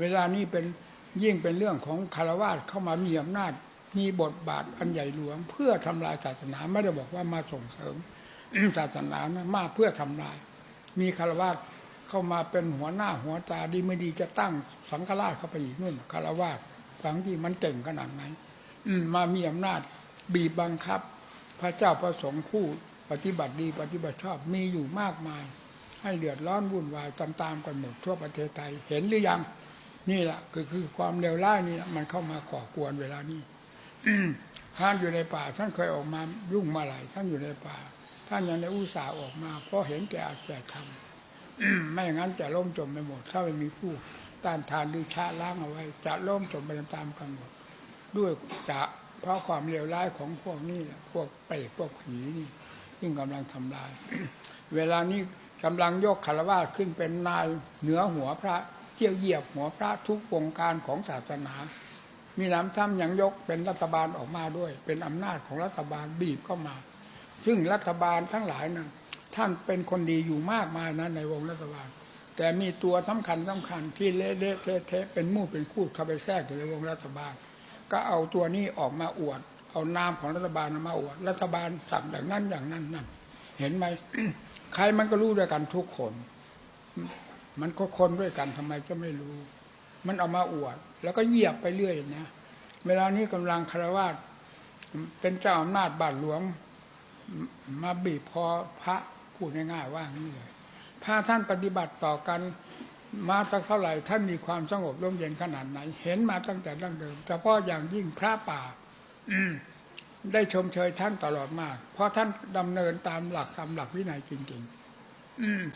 เวลานี้เป็นยิ่งเป็นเรื่องของคารวาสเข้ามามีอำนาจ มีบทบาทอันใหญ่หลวง เพื่อทำลายศาสนาไม่ได้บอกว่ามาส่งเสริมศาสนานะมาเพื่อทำลาย มีคารวาสเข้ามาเป็นหัวหน้าหัวตาดีไม่ดีจะตั้งสังฆราชเข้าไปอีกนู่นคารวาสฟังที่มันเก่งขนาดไหนมามีอำนาจบีบบังคับ พระเจ้าประสงค์ผู้ปฏิบัติดีปฏิบัติชอบมีอยู่มากมาย ให้เดือดร้อนวุ่นวายตามๆกันหมดทั่วประเทศไทยเห็นหรือยัง นี่แหละคือคือความเลวร้ายนี่มันเข้ามาก่อกวนเวลานี้ท่านอยู่ในป่า ท่านเคยออกมายุ่งมาหลายท่านอยู่ในป่า ท่านยังได้อุตส่าห์ออกมา เพราะเห็นแก่อัตแก่ธรรมไม่อย่างนั้นจะล่มจมไปหมด ถ้าไม่มีผู้ต้านทานหรือชะล้างเอาไว้ จะล่มจมไปตามๆกันหมดด้วยจะเพราะความเลวร้ายของพวกนี้พวกเปรตพวกผีนี่ซึ่งกำลังทำลาย เวลานี้กำลังยกคารวะขึ้นเป็นนายเหนือหัวพระ เที่ยวเหยียบหัวพระทุกวงการของศาสนา มีน้ำท่ำยังยกเป็นรัฐบาลออกมาด้วย เป็นอำนาจของรัฐบาลบีบเข้ามา ซึ่งรัฐบาลทั้งหลายนะท่านเป็นคนดีอยู่มากมายนะในวงรัฐบาล แต่มีตัวสำคัญสำคัญที่เละเละเทะเทะเป็นมู่เป็นคูดเข้าไปแทรกอยู่ในวงรัฐบาล ก็เอาตัวนี้ออกมาอวด เอานามของรัฐบาลมาอวด รัฐบาลสั่งอย่างนั้นอย่างนั้นนั่นเห็นไหมใครมันก็รู้ด้วยกันทุกคน มันก็คนด้วยกันทำไมจะไม่รู้ มันเอามาอวด แล้วก็เหยียบไปเรื่อยนะเวลานี้กำลังคารวาสเป็นเจ้าอำนาจบาทหลวง มาบีบคอพระพูดง่ายๆว่างี้เลยถ้าท่านปฏิบัติต่อกันมาสักเท่าไหร่ท่านมีความสงบร่มเย็นขนาดไหน เห็นมาตั้งแต่ดั้งเดิมเฉพาะอย่างยิ่งพระป่าอืได้ชมเชยท่านตลอดมาก เพราะท่านดำเนินตามหลักธรรมหลักวินัยจริงๆอืม